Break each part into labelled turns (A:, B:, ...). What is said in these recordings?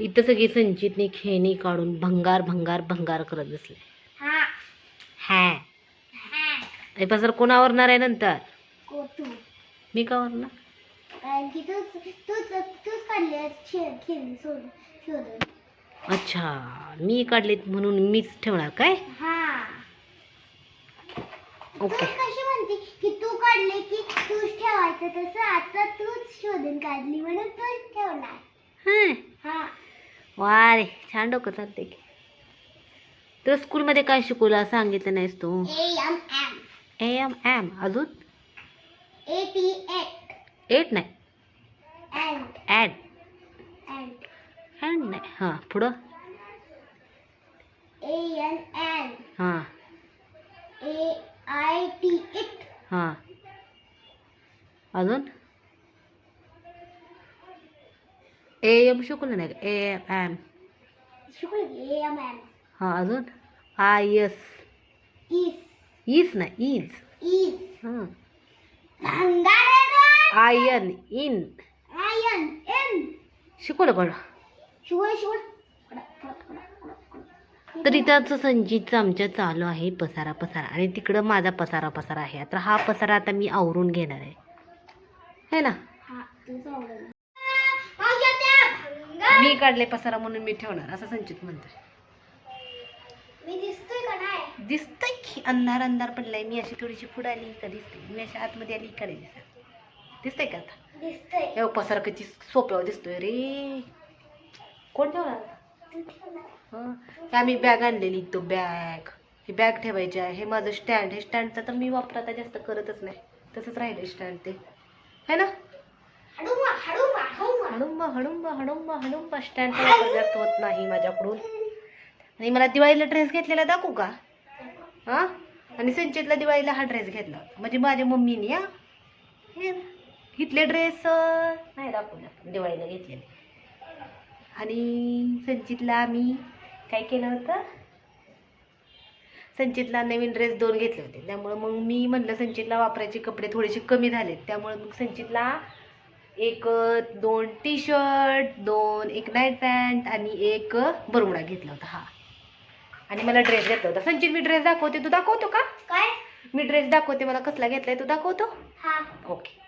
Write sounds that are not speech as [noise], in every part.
A: इथं सगळी संचितने खेळणी काढून भंगार भंगार भंगार करत बसले.
B: हा.
A: पसर कोण आवरणार आहे नंतर?
B: कोतू.
A: मी का
B: शोधून.
A: अच्छा. मी काढलेत म्हणून मीच ठेवणार काय?
B: हा.
A: ओके.
B: की तू काढले की तूच ठेवायचं तसं आता तूच शोधून काढली म्हणून तूच ठेवणार.
A: हं. वा रे छान डोकं चालते की. तर स्कूलमध्ये काय शिकवलं? सांगितलं नाहीस तू.
B: A M M
A: A M M अजून?
B: एट
A: एट नाही. ॲड
B: अँड
A: ॲड नाही. हां पुढं?
B: ए एन एन
A: हां.
B: ए आय टी इट
A: हां. अजून ए एम शिकवलं नाही का ए एम
B: एम एम
A: हां अजून आय एस
B: इज
A: इज नाही हां
B: भंगार
A: आयन इन
B: आयन एन
A: शिकवलं पण तर इथं संजीतचं आमच्या चालू आहे. पसारा पसारा. आणि तिकडं माझा पसारा पसारा आहे. आता हा पसारा आता मी आवरून घेणार आहे. है ना? मी काढले पसारा म्हणून मी ठेवणार असं संचित म्हणतोय.
B: मी दिसतोय का
A: अंधार अंधार पडलाय. मी अशी थोडीशी पुढे आली का दिसते मी अशी आतमध्ये आली नाही दिसत दिसतंय. का आता?
B: दिसतोय.
A: हे पसारा किती सोप्यावर दिसतोय रे. कोण ठेवणार? आम्ही बॅग आणलेली तो बॅग ही बॅग ठेवायची आहे. हे माझं स्टँड हे स्टँडचा तर मी वापर आता जास्त करतच नाही. तसंच राहिलं स्टँड ते. है ना? हडुंबा हडुंबा हडुंबा. हडुंबा वापर जास्त होत नाही माझ्याकडून. आणि मला दिवाळीला ड्रेस घेतलेला दाखवू का? हा? आणि संचितला दिवाळीला हा ड्रेस घेतला. म्हणजे माझ्या मम्मीने ना. घेतले ड्रेस नाही दाखवले आपण दिवाळीला घेतलेले. आणि संचितला आम्ही काय केलं होतं? संचितला नवीन ड्रेस दोन घेतले होते. त्यामुळं मग मी म्हणलं संचितला वापरायचे कपडे थोडेसे कमी झालेत. त्यामुळे मग संचितला एक दोन टी शर्ट दोन एक नाईट पॅन्ट आणि एक बरमुडा घेतला होता हा. आणि मला ड्रेस घेतला होता. संचित मी ड्रेस दाखवते. तू दाखवतो का?
B: काय?
A: मी ड्रेस दाखवते. मला कसला घेतलाय तू दाखवतो?
B: हा.
A: ओके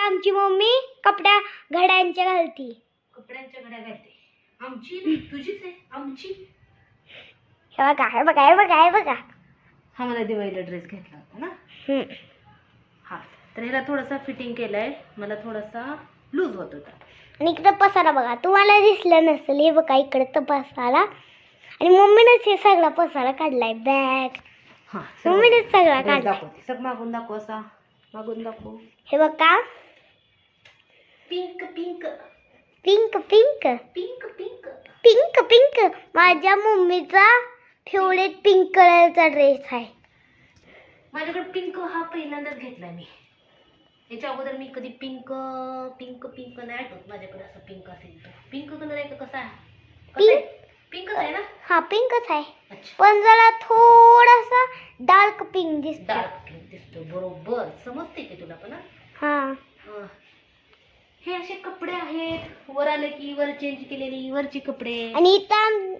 B: आमची मम्मी कपड्या घड्यांच्या घालती.
A: कपड्यांच्या घड्या घालते. आमची? तुझीच आहे? आमची?
B: हे बघा हे बघा हे बघा हे बघा.
A: हा मला दिवाळीला ड्रेस घेतला होता ना? तर ह्याला थोडासा फिटिंग केलाय. मला थोडासा लूज होत होता.
B: आणि इकडं पसारा बघा. तुम्हाला दिसलं नसेल हे बघा इकडं तर पसारा. आणि मम्मीनेच हे सगळा पसारा काढलाय. बॅग
A: हा
B: मम्मीनेच सगळा काढलाय.
A: दाखवते. सग मागून दाखव असा. मागून दाखव.
B: हे बघा.
A: Pink pink
B: pink pink
A: pink pink
B: pink pink माझ्या मम्मीचा फेवरेट पिंक कलरचा ड्रेस आहे.
A: माझ्याकडे पिंक हा पहिल्यांदाच घेतला मी. याच्या अगोदर मी कधी पिंक पिंक पिंक नाही आठवत माझ्याकडे असं पिंक असेल तर. पिंक कलर आहे का? कसा आहे? पिंकच आहे? ना?
B: हा पिंकच आहे. पण जरा थोडासा डार्क पिंक दिसतो.
A: डार्क पिंक दिसतो बरोबर. समजते की तुला पण हा?
B: हा.
A: असे कपडे आहेत. वर आले की वर चेंज केलेली वरची कपडे.
B: आणि इथं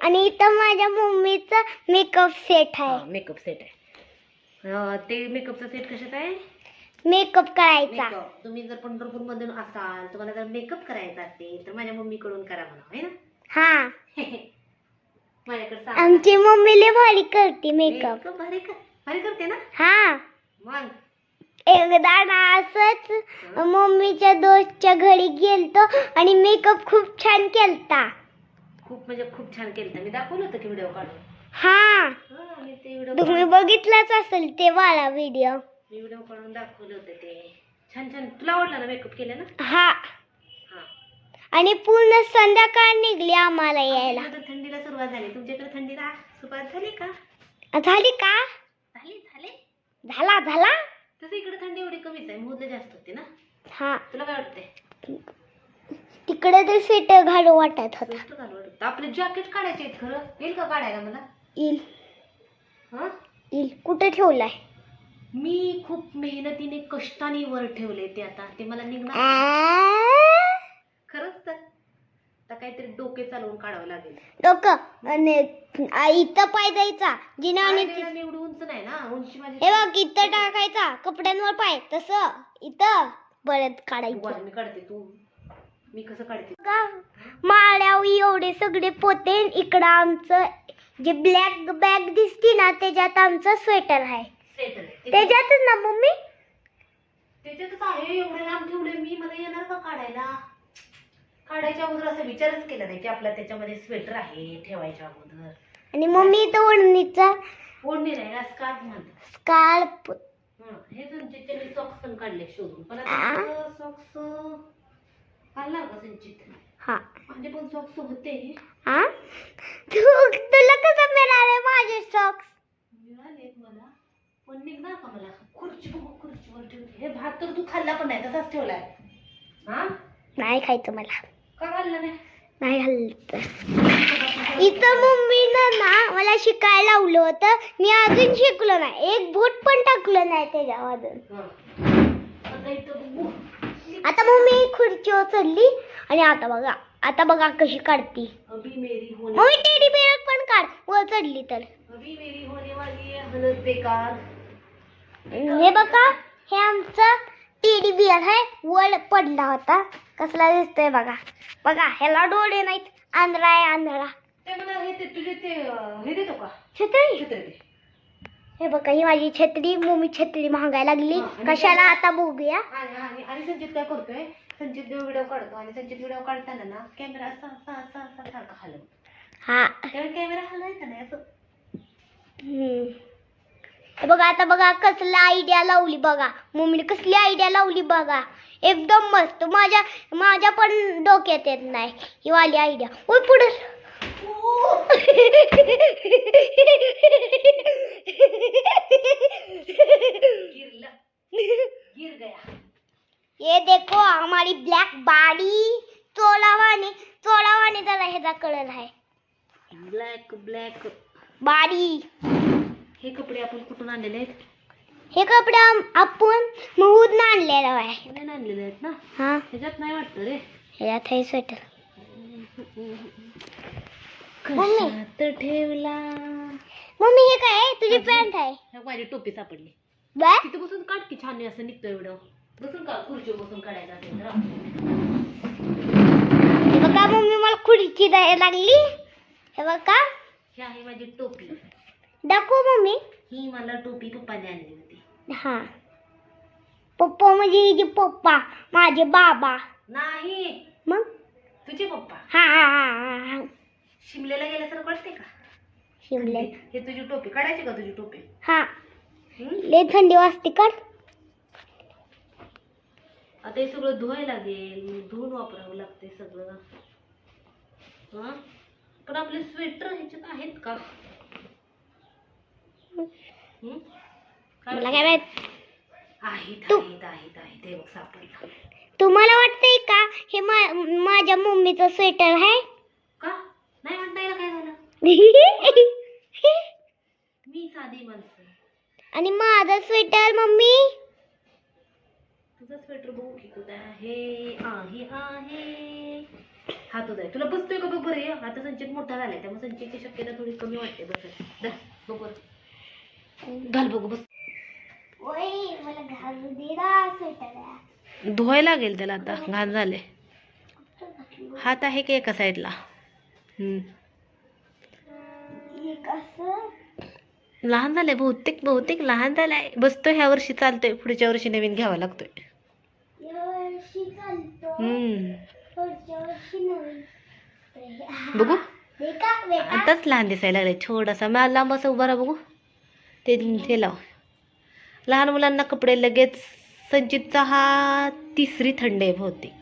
B: आणि इथं माझ्या मम्मीचा मेकअप सेट आहे.
A: मेकअप सेट आहे. ते मेकअपचा सेट कशात आहे?
B: मेकअप करायचा.
A: मेकअप तुम्ही जर पंढरपूर मधून असाल तुम्हाला जर मेकअप करायचा असेल तर माझ्या मम्मीकडून करा म्हणा है ना?
B: हा. [laughs]
A: माझ्याकडे सांग
B: आमची मम्मी लय भारी करते मेकअप
A: मेकअप भारी कर भारी करते ना?
B: हा.
A: मग?
B: एकदा ना असंच मम्मीच्या दोस्तच्या घरी गेलतो आणि मेकअप खूप छान केलता.
A: खूप म्हणजे खूप छान केलं मी दाखवलं होतं की व्हिडिओ काढून.
B: हा.
A: हा मी ते व्हिडिओ
B: तुम्ही बघितलाच असेल ते वाला व्हिडिओ
A: मी व्हिडिओ काढून दाखवलं होतं ते. छान छान. तुला आवडला ना मेकअप केलं ना
B: हा.
A: हा.
B: आणि पूर्ण संध्याकाळ निघली आम्हाला यायला.
A: आता थंडीला सुरुवात झाली. तुमच्याकडे थंडीला सुरुवात झाली का?
B: झाली का?
A: झाली झाली.
B: झाला झाला.
A: तसं इकडे थंडी एवढी कमीच आहे. मोदलं जास्त होते ना?
B: हा.
A: तुला काय वाटतंय?
B: तिकडे तर स्वेटर घालू वाटत होता.
A: स्वेटर घालू वाटतं आपले जॅकेट काढायचे आहेत खरं? येईल का काढायला मला?
B: येईल.
A: हा?
B: येईल. कुठे ठेवलाय?
A: मी खूप मेहनतीने कष्टाने वर ठेवले ते आता. ते मला निघणार? खरंच तर. आता काहीतरी डोके चालवून काढावं लागेल.
B: डोकं. आणि आ, इथं पाय द्यायचा. जिना आणि
A: एवढी उंच नाही ना? उंची माझी
B: हे बघ इथं टाकायचा. कपड्यांवर पाय. तसं. इथं. परत काढायचं.
A: मी काढते तू. मी कसं काढते?
B: का माळ्यावर एवढे सगळे पोते इकडं आमचं जे ब्लॅक बॅग दिसती ना त्याच्यात आमचं स्वेटर आहे.
A: स्वेटर.
B: त्याच्यातच ना मम्मी?
A: त्याच्यातच आहे एवढे लांब ठेवले मी मला येणार का काढायला? काढायच्या अगोदर असा विचारच केला नाही की आपला त्याच्यामध्ये स्वेटर आहे ठेवायच्या अगोदर.
B: आणि मम्मी इथं ओढणीचा
A: ओढणी नाही ना स्कार्फ म्हणतात.
B: स्कार्प
A: हं, हे संचितचे मी सॉक्स पण काढले शोधून. पण? आता सॉक्स काढला का संचित?
B: हा.
A: माझे पण सॉक्स होते.
B: हा तू तुला कसं मिळाले माझे स्टॉक्स
A: मिळालेत मला. पण निघणार का मला. खुर्ची बघू खुर्चीवर ठेवते. हे भात तर तू खाल्ला पण नाही तसाच ठेवलाय. हा?
B: नाही खायचं मला.
A: का खाल्ला नाही?
B: नाही खाल्लं. इथं मम्मीनं ना मला शिकायला लावलं होतं. मी अजून शिकलो नाही. एक बोट पण टाकलं नाही त्याच्यावर अजून.
A: आता
B: मम्मी खुर्चीवर चढली आणि आता बघा. आता बघा कशी काढती. मम्मी टेडी बेअर पण काढ. वर चढली तर.
A: अभी मेरी होने वाली है
B: हे बघा हे आमचं टेडी बिअर आहे. वर पडला होता. कसला दिसतोय बघा. बघा ह्याला डोळे नाहीत. आंधळा आहे आंधळा.
A: हे हे
B: हे बघा ही माझी छत्री. मम्मी छत्री महागायला लागली. कशाला? आता बघूया?
A: आणि संचित काय करतोय? संचित व्हिडिओ काढतो. आणि संचित व्हिडिओ काढताना ना कॅमेरा असा असा असा असा सारखा
B: हा.
A: त्यावेळी कॅमेरा हलवायचा नाही असं.
B: बघा आता बघा कसला आयडिया लावली बघा. मम्मीने कसली आयडिया लावली बघा. एकदम मस्त. माझ्या माझ्या पण डोक्यात येत नाही ही वाली आयडिया ओय पुढे. ये देखो हमारी ब्लॅक बाडी चोलावाने चोलावाने त्याला ह्याचा कलर आहे.
A: ब्लॅक ब्लॅक
B: बाडी
A: हे कपडे आपण कुठून आणलेले आहेत?
B: हे कपडे आपण महूद आणलेलं आहे.
A: आणलेले आहेत ना?
B: हा.
A: ह्याच्यात नाही वाटतं रे.
B: ह्याच्यात आहे स्वेटर मम्मी.
A: कशात ठेवला?
B: मम्मी हे काय? तुझी पॅन्ट आहे.
A: माझी टोपी सापडली. तिथे बसून काढ की छान असं निघतोय व्हिडिओ बसून का खुर्ची बसून काढायचा असेल तर.
B: हे बघा मम्मी मला खुर्ची द्यायला लागली. हे बघा.
A: ही आहे माझी टोपी.
B: दाखव मम्मी.
A: ही मला टोपी पप्पाने आणली होती.
B: हा. पप्पा म्हणजे हिचे पप्पा माझे बाबा.
A: नाही.
B: मग?
A: तुझे पप्पा.
B: हा हा हा हा
A: शिमलेला गेल्यासारखं वाटते का?
B: शिमले.
A: हे तुझी टोपी काढायची का तुझी टोपी?
B: हा? लय थंडी वाजते का
A: आता हे सगळं धुवायला लागेल धुवून वापरावं लागते सगळं. पण आपले स्वेटर ह्याच्यात आहेत का?
B: मला काय माहीत?
A: आहेत
B: तू-
A: आहेत आहेत आहेत. हे बघ सापडला.
B: तुम्हाला वाटतंय का हे मा- माझ्या मम्मीचं स्वेटर आहे?
A: का? नाही म्हणता येईल काय झालं? मी साधी माणसं.
B: आणि माझं स्वेटर मम्मी?
A: तुझा स्वेटर बघू की कुठं आहे आहे आहे. हा तुझा आहे तुला बसतोय का बघ बरं? हे? आता संचित मोठा झालाय त्यामुळे संचितची शक्यता थोडी कमी वाटते बस बघ बरं. घाल बघू बस. धुवायला लागेल त्याला आता घाण झाले. हात आहे की एका साईडला
B: कसं
A: लहान झालंय बहुतेक बहुतेक लहान झालाय. बसतोय ह्या वर्षी चालतोय. पुढच्या वर्षी नवीन घ्यावा लागतोय. बघू. आताच लहान दिसायला लागले. छोटासा मला लांब असं उभा राहा बघू. ते हे लाव. लहान मुलांना कपडे लगेच संचितचा हा तिसरी थंड आहे बहुतेक.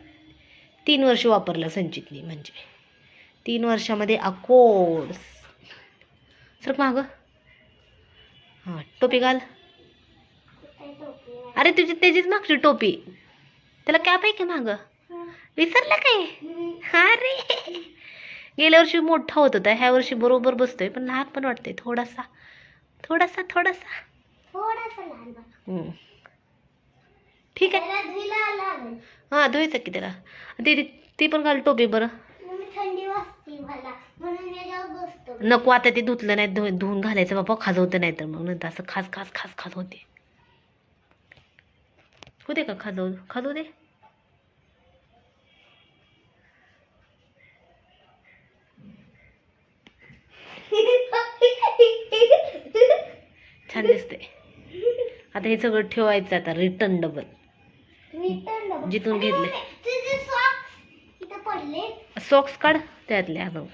A: तीन वर्ष वापरलं संचितने म्हणजे. तीन वर्षामध्ये अकोर्स सर मागं. हां टोपी घाल. अरे तुझी त्याचीच मागची टोपी. त्याला कॅप आहे का मागं? विसरलं काय? अरे. गेल्या वर्षी मोठा होत होता ह्या वर्षी बरोबर बसतोय पण लहान पण वाटतंय थोडासा. थोडासा थोडासा. ठीक आहे.
B: हा धुयला
A: हां धुवायचं की त्याला. दीदी ती पण घाल टोपी बरं. नको आता ते धुतलं नाही धु धुवून घालायचं बाबा खाजवतं नाही तर मग नंतर असं खास खास खास खाज होते होते का खाजव खाजव दे? छान [laughs] दिसते आता हे सगळं ठेवायचं आता रिटर्न डबल जिथून घेतले. सॉक्स काढ त्यातले अगं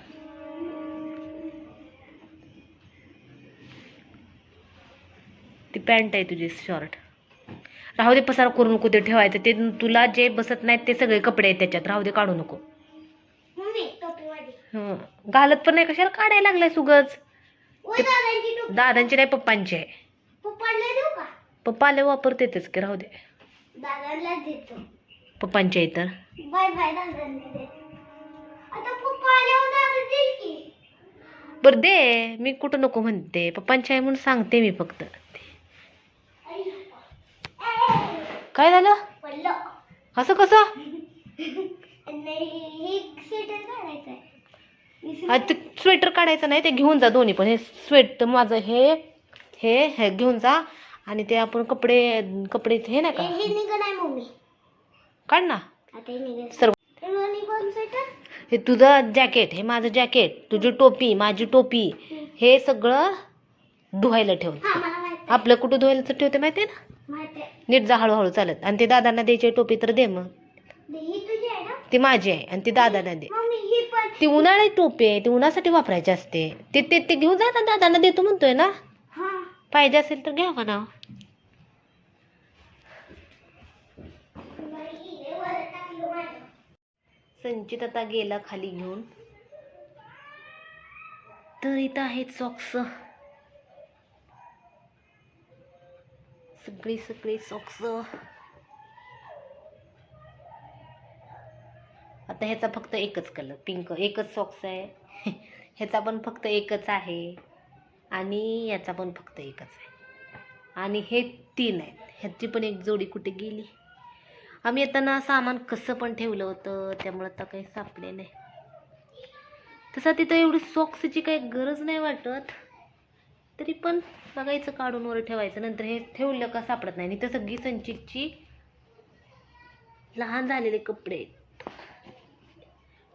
A: ती पॅन्ट आहे तुझी शॉर्ट राहू दे पसार करू नको ते ठेवायचं. ते तुला जे बसत नाहीत ते सगळे कपडे आहेत त्याच्यात. राहू दे काढू नको. घालत पण नाही कशाला काढायला लागलाय सुगच
B: दादांची
A: नाही पप्पांची आहे. पप्पा आले वापरतेच की राहू दे. पप्पांच्या इतर बरं दे मी कुठं नको म्हणते. पप्पांची आहे म्हणून सांगते मी फक्त. काय झालं? असं कसं? [laughs] ते स्वेटर काढायचं नाही ते घेऊन जा दोन्ही पण. हे स्वेटर माझं हे हे हे घेऊन जा. आणि ते आपण कपडे कपडे हे नाही का?
B: हे निघ नाही मम्मी.
A: काढ ना.
B: हे
A: सर्व
B: हे
A: तुझं जॅकेट हे माझं जॅकेट तुझी टोपी माझी टोपी. हे सगळं धुवायला ठेव. आपलं कुठं धुवायला ठेवते माहिती ना? नीट जा हळूहळू चालत. आणि ते दादांना द्यायची टोपी तर दे मग. ती माझी आहे आणि ती दादांना दे. ती उन्हाळी टोपी आहे ती उन्हासाठी वापरायची असते. ते ते ते घेऊन जा दादाना दादांना देतो म्हणतोय ना. पाहिजे असेल तर घ्या म्हणा. संचित आता गेला खाली घेऊन. तर इथं आहेत सॉक्स सगळी सगळी सॉक्स आता ह्याचा फक्त एकच कलर पिंक एकच सॉक्स आहे. [laughs] ह्याचा पण फक्त एकच आहे. आणि याचा पण फक्त एकच आहे. आणि हे तीन आहेत. ह्याची पण एक जोडी कुठे गेली? आम्ही येताना सामान कसं पण ठेवलं होतं त्यामुळं आता काही सापडे नाही तसं तिथं एवढी सॉक्सची काही गरज नाही वाटत. तरी पण बघायचं काढून वर ठेवायचं. नंतर हे ठेवलं का सापडत नाही. आणि तर सगळी संचितची लहान झालेले कपडे आहेत.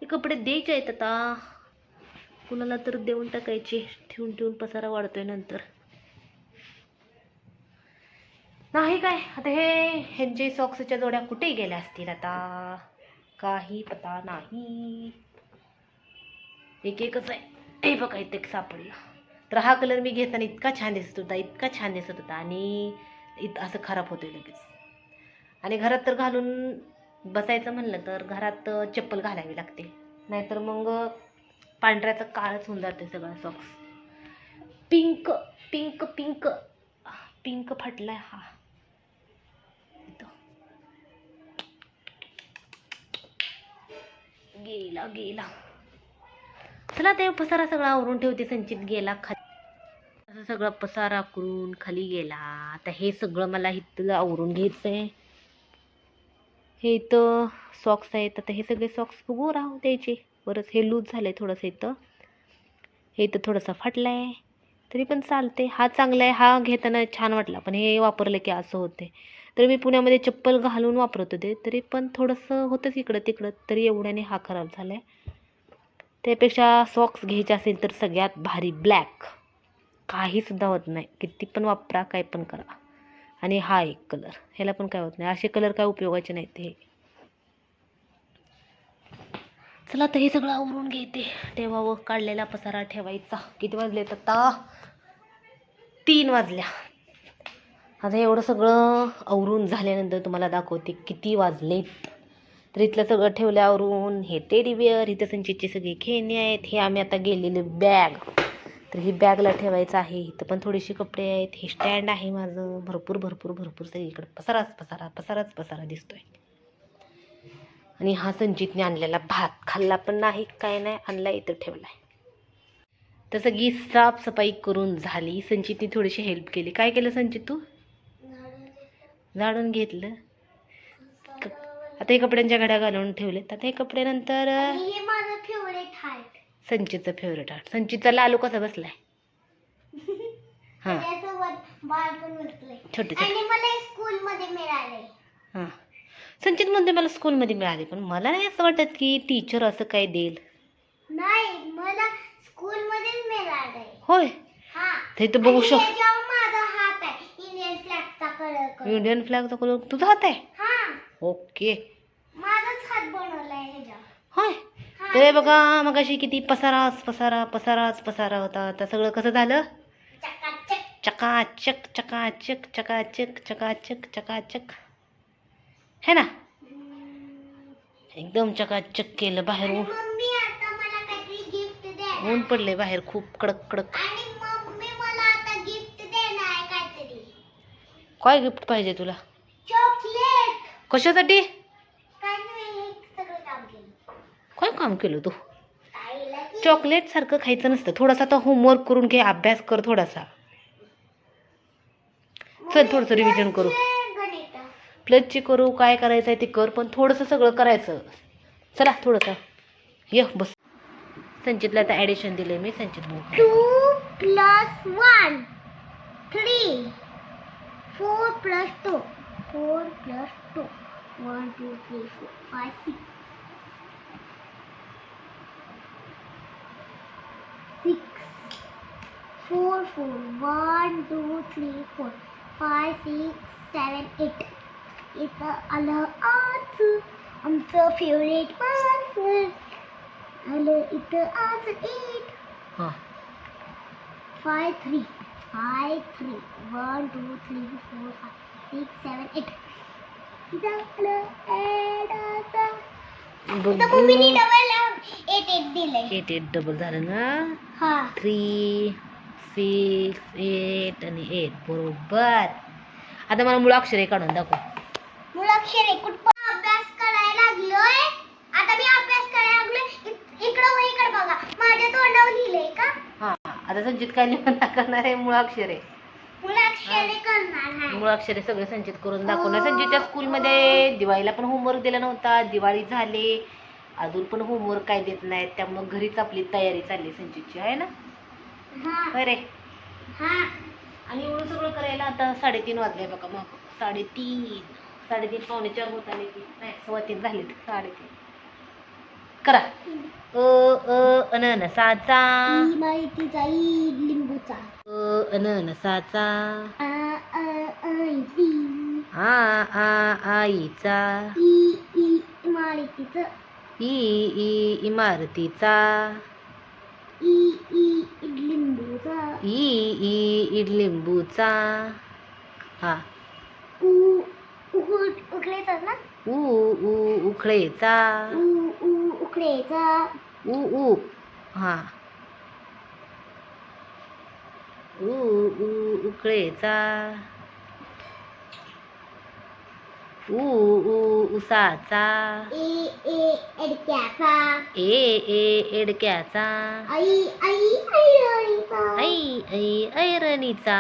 A: कपडे द्यायचे आहेत आता. कुणाला तर देऊन टाकायचे. ठेवून ठेवून पसारा वाढतोय नंतर. नाही काय? आता हे ह्यांचे सॉक्सच्या जोड्या कुठे गेल्या असतील आता. काही पता नाही. एक एकच आहे. हे बघा इथे एक सापडला. तर हा कलर मी घेताना इतका छान दिसत होता इतका छान दिसत होता. आणि इत असं खराब होतोय लगेच. आणि घरात तर घालून बसायचं म्हणलं तर घरात चप्पल घालावी लागते. नाहीतर मग पांढऱ्याचं काळच होऊन जाते सगळं socks pink pink pink pink फाटलाय हा. इथं. गेला गेला. चला ते पसारा सगळा आवरून ठेवते संचित. गेला खाली. असं सगळं पसारा करून खाली गेला. आता हे सगळं मला इथं आवरून घ्यायचं आहे हे इथं सॉक्स आहेत. आता हे सगळे सॉक्स बघू राहू द्यायचे. बरंच हे लूज झालं आहे थोडंसं इथं. हे इथं थोडंसं फाटलं आहे तरी पण चालते हा चांगला आहे. हा घेताना छान वाटला. पण हे वापरलं की असं होते तर मी पुण्यामध्ये चप्पल घालून वापरत होते. तरी पण थोडंसं होतंच इकडं तिकडं. तरी एवढ्याने हा खराब झाला आहे त्यापेक्षा सॉक्स घ्यायचे असेल तर सगळ्यात भारी ब्लॅक काहीसुद्धा होत नाही. किती पण वापरा काय पण करा. आणि हा एक कलर ह्याला पण काय होत नाही. असे कलर काय उपयोगाचे नाहीत हे. चला आता हे सगळं आवरून घेते. ठेवावं काढलेला पसारा ठेवायचा. किती वाजलेत आता? तीन वाजल्या. आता एवढं सगळं आवरून झाल्यानंतर तुम्हाला दाखवते किती वाजलेत तर इथलं सगळं ठेवलं आवरून हे टेडी बिअर इथं संचितचे सगळी खेळणी आहेत. हे आम्ही आता गेलेले बॅग तर ही बॅगला ठेवायचं आहे. इथं पण थोडीशी कपडे आहेत. हे स्टँड आहे माझं. भरपूर भरपूर भरपूर सगळीकडे. पसाराच पसारा पसाराच पसारा दिसतोय. आणि हा संचितने आणलेला भात. खाल्ला पण नाही काय नाही आणला इथं ठेवलाय. तर सगळी साफसफाई करून झाली. संचितने थोडीशी हेल्प केली. काय केलं संचित तू? झाडून घेतलं. आता हे कपड्यांच्या घड्या घालून ठेवलेत. आता हे कपडे नंतर
B: आणि हे माझं फेवरेट आहे
A: संचितचं फेवरेट आर्ट संचितचा लालू कसा बसलाय? [laughs] हां.
B: त्याच्यासोबत बाळ पण बसलंय.
A: छोटे छोटे.
B: आणि मला स्कूल मध्ये मिळाले
A: हां. संचित म्हणते मला स्कूलमध्ये मिळाले पण मला नाही असं वाटत की टीचर असं काय देईल.
B: नाही मला स्कूल मध्येच मिळालंय.
A: होय.
B: हा.
A: ते तर बघू
B: आणि
A: शक
B: याच्यावर माझा हात आहे. इंडियन फ्लॅगचा कलर कलर
A: इंडियन फ्लॅगचा कलर तुझा हात आहे?
B: हा.
A: ओके
B: माझाच हात बनवलाय ह्याच्यावर.
A: होय.
B: हा.
A: ते बघा मग अशी किती पसाराच पसारा पसाराच पसारा होता. आता सगळं कसं झालं?
B: चकाचक.
A: चकाचक चकाचक चकाचक चकाचक है ना? एकदम चकाचक केलं बाहेर. ऊन पडले बाहेर खूप कडक कडक. काय गिफ्ट पाहिजे तुला? कशासाठी
B: काय नाही हे सगळं काम केलं
A: काय काम केलं तू.
B: चॉकलेटसारखं
A: चॉकलेट सारखं खायचं नसतं. थोडासा आता होमवर्क करून घे अभ्यास कर थोडासा. चल थोडंसं रिव्हिजन करू. प्लसची करू काय करायचं आहे ते कर पण थोडंसं सगळं करायचं. चला थोडंसं. ये बस. संचितला आता ॲडिशन दिले मी Sanchit
B: two plus one three four plus two four plus two one two three four five six six, four, four, one, two, three, four, five, six, seven, eight. It's the Allah answer. I'm so favorite answer. Allah, it's
A: the answer eight. Huh.
B: Five, three, five, three, one, two, three, four, five, six, seven, eight. It's the
A: Allah
B: answer. Eight eight
A: double झालं ना?
B: हा.
A: Three six eight आणि eight बरोबर. आता मला मुळाक्षरे काढून दाखव.
B: मुळाक्षर आहे कुठं? अभ्यास करायला लागलोय. आता मी अभ्यास करायला लागलोय. इक- इकडं व इकडं बघा. माझ्या तोंडावर लिहिलंय का?
A: हां. आता संचित काय लिहून करणार आहे मुळाक्षरे
B: मुळाक्षरे
A: सगळे संचित करून दाखवणार. संचितच्या स्कूलमध्ये दिवाळीला पण होमवर्क दिला नव्हता. दिवाळी झाले. अजून पण होमवर्क काय देत नाहीत. त्यामुळं घरीच आपली तयारी चालली संचितची. आहे ना?
B: हा.
A: होय रे.
B: हा.
A: आणि एवढं सगळं करायला आता साडेतीन वाजले बघा. मग साडेतीन साडेतीन पावणे चार होत आले की. नाही सव्वा तीन झाले साडेतीन. करा. अ अ अननसाचा.
B: ई माहितीचा ई लिंबूचा.
A: अ अननसाचा.
B: आ आ आईची.
A: आ आ आईचा.
B: ई ई इमारतीचं.
A: ई ई इमारतीचा.
B: ई ई लिंबूचा
A: ई ई इडलिंबूचा. हा.
B: उ ना?
A: ऊ ऊ उखळेचा
B: उ उ उकडेचा
A: ऊ ऊ हा. ऊ ऊ उकळेचा ऊ ऊ उसाचा.
B: ए ए एडक्याचा.
A: ए ए एडक्याचा.
B: आई आई ऐरणीचा
A: ऐ ऐ ऐरणीचा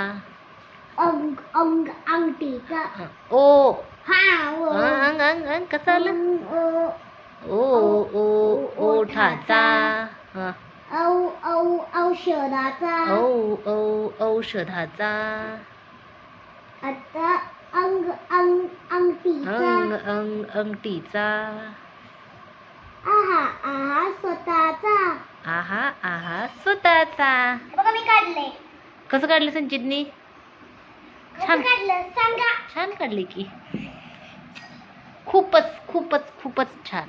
B: अंग अंग अंगठीचा.
A: ओ अंग अंग अंग कसं आलं?
B: ओ
A: ओ ओ ओठाचा.
B: औ औ औषधाचा
A: औ औ औषधाचा.
B: आता अंग अंग अंगठीचा.
A: अंग अंग अंगठीचा.
B: आहा आहा स्वतःचा.
A: आहा आहा स्वतःचा.
B: बघा मी काढले.
A: कसं काढलं संचितनी? छान.
B: काढलं? सांगा.
A: छान काढली की. खूपच खूपच खूपच छान.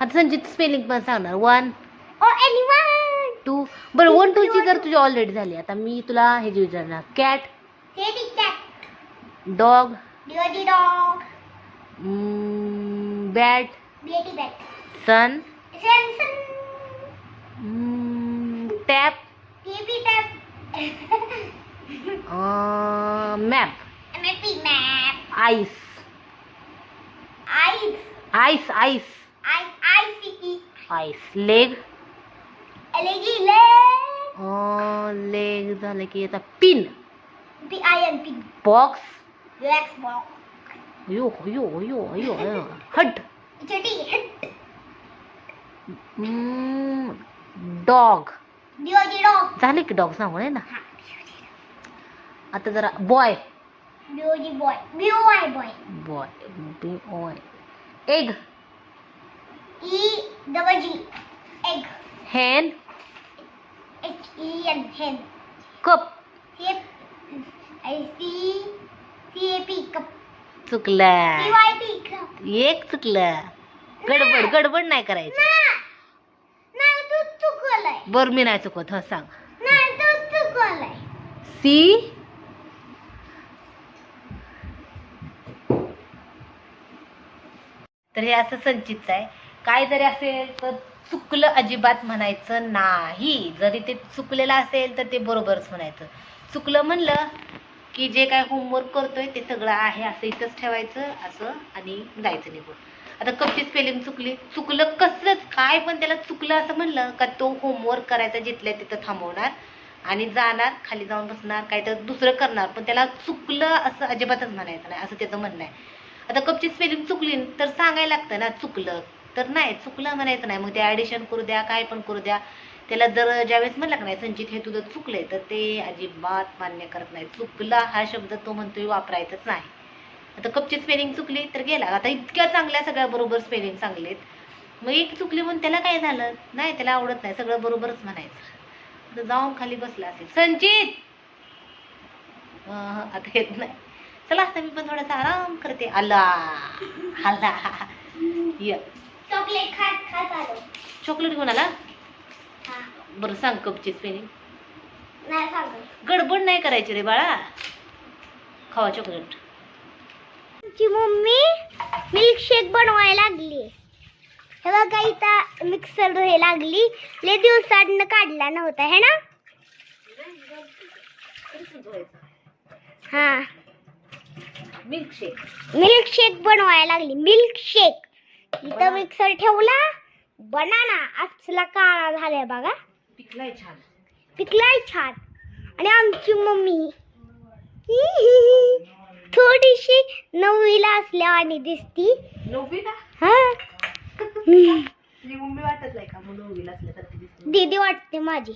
A: आता संचित स्पेलिंग पण सांगणार. वन टू बरं वन टू ची जर तुझी ऑलरेडी झाली आता मी तुला हे जे विचारणार. Cat dog bat sun tap map
B: map
A: ice ice ice ice leg leg झालं की आता pin
B: P I N P
A: box
B: relax box
A: yo yo yo yo हट
B: चटी हट
A: डॉग
B: डॉग
A: झाले की डॉग सांगू ना आता जरा boy
B: G egg
A: hen
B: H E N hen
A: cup
B: C I C C A P cup
A: चुकला. एक चुकलं. गडबड गडबड नाही करायची. बरं मी नाही चुकत हा सांग. सी तर हे असं संचितचं आहे. काय जरी असेल तर चुकलं अजिबात म्हणायचं नाही. जरी ते चुकलेलं असेल तर ते बरोबरच म्हणायचं. चुकलं म्हणलं की जे काय होमवर्क करतोय ते सगळं आहे असं इथंच ठेवायचं असं आणि जायचं निघून. आता कपची स्पेलिंग चुकली. चुकलं कसलंच काय पण त्याला चुकलं असं म्हणलं का तो होमवर्क करायचा जिथल्या तिथं थांबवणार आणि जाणार खाली जाऊन बसणार काय तर दुसरं करणार. पण त्याला चुकलं असं अजिबातच म्हणायचं नाही. असं त्याचं म्हणणं आहे. आता कपची स्पेलिंग चुकली तर सांगायला लागतं ना चुकलं. तर नाही चुकलं म्हणायचं नाही. मग ते ॲडिशन करू द्या काय पण करू द्या. त्याला जर ज्यावेळेस म्हणलं का नाही संचित हे तुझं चुकलंय तर ते अजिबात मान्य करत नाही. चुकला हा शब्द तो म्हणतोय वापरायचाच नाही. आता कपची स्पेलिंग चुकली तर गेला. आता इतक्या चांगल्या सगळ्या बरोबर स्पेलिंग चांगलेत मग एक चुकली म्हणून त्याला काय झालं? नाही त्याला आवडत नाही. सगळं बरोबरच म्हणायचं. जाऊन खाली बसला असेल. संचित! आता येत नाही. चला आता मी पण थोडासा आराम करते. आला. आला. ये.
B: चॉकलेट खात खात आलो
A: चॉकलेट घेऊन आला?
B: हा.
A: बरं सांग कपची स्पेलिंग
B: नाही सांगत
A: गडबड नाही करायची रे बाळा. खावा चॉकलेट.
B: आमची मम्मी मिल्कशेक बनवायला लागली. हे बघा इथं मिक्सर हे लागली. लय दिवसांना काढला नव्हता है ना? हा.
A: मिल्कशेक
B: मिल्कशेक बनवायला लागली. मिल्कशेक इथं मिक्सर ठेवला. बनाना असला काळा झालाय बघा.
A: पिकलाय छान.
B: पिकलाय छान. आणि आमची मम्मी. [laughs] थोडीशी नववीला असल्यावानी दिसती.
A: नववीला?
B: हा. [laughs]
A: तुझी मम्मी वाटत नाही का? मग नववीला असल्यासारखी दिसते.
B: दीदी वाटते माझी.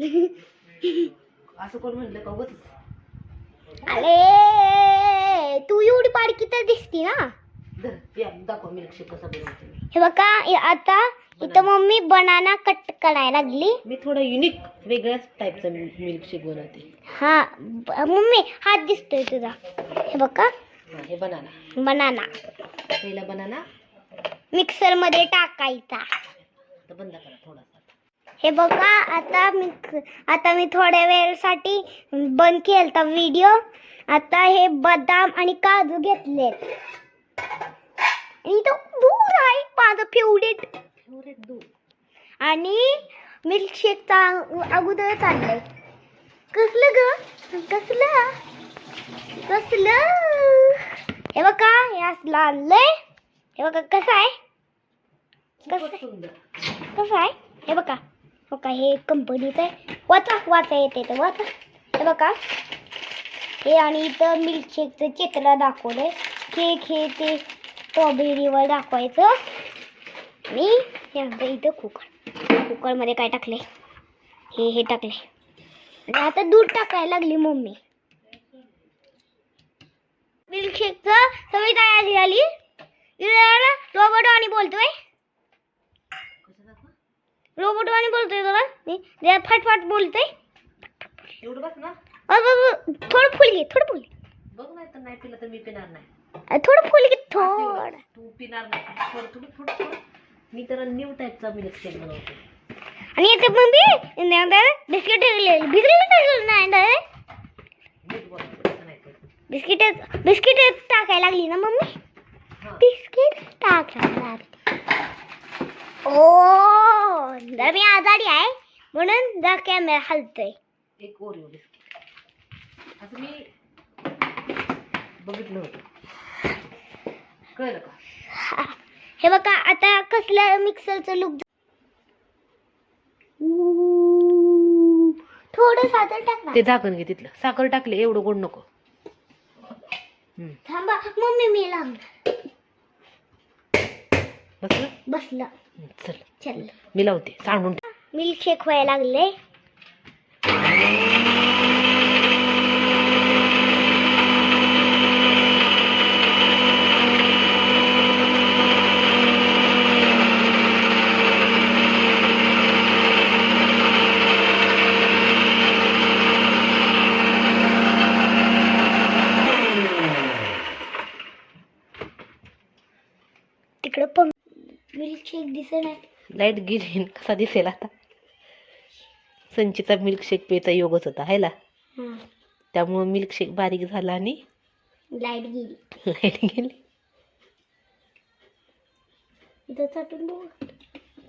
B: [laughs]
A: असं कोण म्हणलं का उगाच
B: अरे तू एवढी बारकी तर दिसती ना.
A: धर या, दाखव मिल्कशेक कसा बनवते मी.
B: हे बघा आता इथं मम्मी बनाना कट करायला लागली.
A: मी थोडा युनिक वेगळ्याच टाईपचा मिल्कशेक बनवते.
B: हा ब- मम्मी हात दिसतोय तुझा. हे बघा.
A: हा, हे बनाना.
B: बनाना.
A: पहिला बनाना.
B: मिक्सरमध्ये टाकायचा.
A: आता बंद करा थोडासा
B: हे बघा आता मी आता मी थोड्या वेळसाठी बंद केलता व्हिडिओ आता हे बदाम आणि काजू घेतलेत आणि इथं दूर आहे माझं फेवरेट
A: फेवरेट दूध
B: आणि मिल्कशेकचा अगोदर चाललंय कसलं ग? कसलं? कसलं? हे बघा हे असलं आणलंय. हे बघा कसं आहे? कसं
A: सुंदर.
B: कसं आहे? हे बघा. हो का हे कंपनीचं आहे. वाचा वाचा येते तर वाचा. हे बघा. हे आणि इथं मिल्कशेकचं चित्र दाखवलं आहे केक हे ते स्ट्रॉबेरीवर दाखवायचं. आणि हे आमचं इथं कुकर कुकरमध्ये काय टाकले हे हे टाकले आणि आता दूध टाकायला लागली मम्मी. मिल्कशेकचं सगळी तयारी झाली. रोबोट आणि बोलतोय. रोबोट वाणी बोलतोय मी जरा फाटफाट बोलतोय.
A: एवढं बस ना.
B: ब, ब, थोडं फुल घे थोडं फुल.
A: बघ नाही तर नाही पिलं तर मी पिणार नाही.
B: थोडं फुल घे थोडं.
A: तू पिणार नाही. थोडं थोडं थोडं थोडं. मी तर न्यू टाईपचा मिल्कशेक बनवते.
B: आणि याचं मम्मी बिस्किट ठेवले बिस्किट ठेवलं नाही. बिस्किट बिस्किट टाकायला लागली ना मम्मी? बिस्किट टाकायला लागली. ओ जर मी आजारी आहे म्हणून जा कॅमेरा हलतोय.
A: एक ओरिओ बिस्किट असं मी बघितलं होतं. कळलं का?
B: हा. बघा आता कसलं मिक्सरचं लुक थोडं साखर टाक
A: ते झाकण घे तिथलं. साखर टाकले एवढं गोड नको.
B: थांबा मम्मी मी लांब.
A: बसलं?
B: बसलं.
A: चल.
B: चल.
A: मी लावते. सांडून ठेव.
B: मिल्कशेक व्हायला लागले. तिकडं पण मिल्कशेक दिसत नाही
A: लाइट गेली न कसा दिसेल आता? संचीचा मिल्कशेक पेचा योगच होता है ना? त्यामुळं मिल्कशेक बारीक झाला आणि
B: लाइट गेली
A: लाइट गेली
B: इथं चाटून बघ.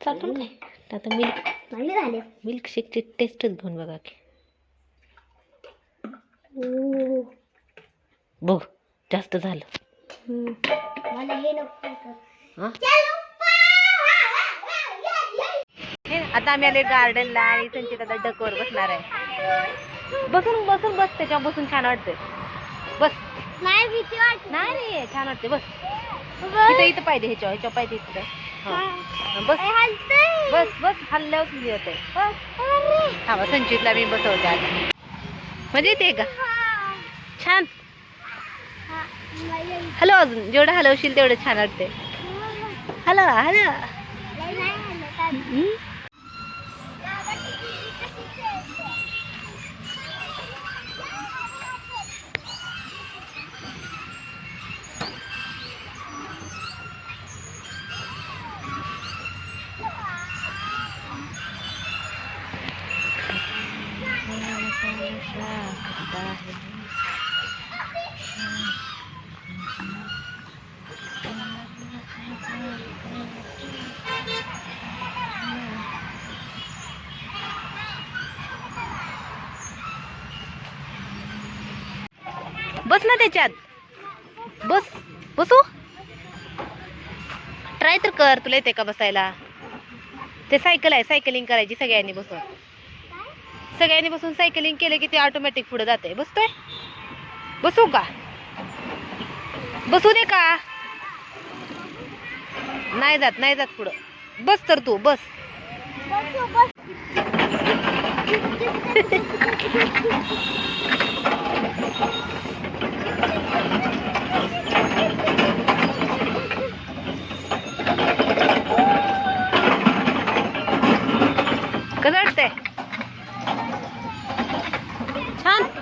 A: चालतो काय? आता मिल्क
B: चांगले झाले.
A: मिल्कशेकची टेस्टच घेऊन बघा की.
B: ओ.
A: बघ जास्त झालं.
B: हम्म. मला हे नको
A: हा? हे, आता आम्ही आले गार्डनला आणि संचित आता डकवर बसणार आहे. बसून बसून बस. त्याच्यावर बसून छान वाटतंय. बस.
B: नाही भीती वाटत
A: नाही रे छान वाटते बस. इथं इथं पाहिजे ह्याच्यावर ह्याच्यावर पाहिजे इथं. हा. बस. बस बस. हल्ल्यावर मुली होते हा बस. संचितला मी बसवते आता. म्हणजे येते का? छान. हॅलो अजून. जेवढं हलवशील तेवढं छान वाटते हॅलो हॅलो. बस ना त्याच्यात. बस बसू? ट्राय तर कर तुला येते का बसायला? ते सायकल आहे सायकलिंग करायची सगळ्यांनी बसून. सगळ्यांनी बसून सायकलिंग केलं की ते ऑटोमॅटिक पुढे जाते बसतोय? बसू का? बसू दे का? नाही जात नाही जात पुढं. बस तर तू बस. कसं वाटतंय? छान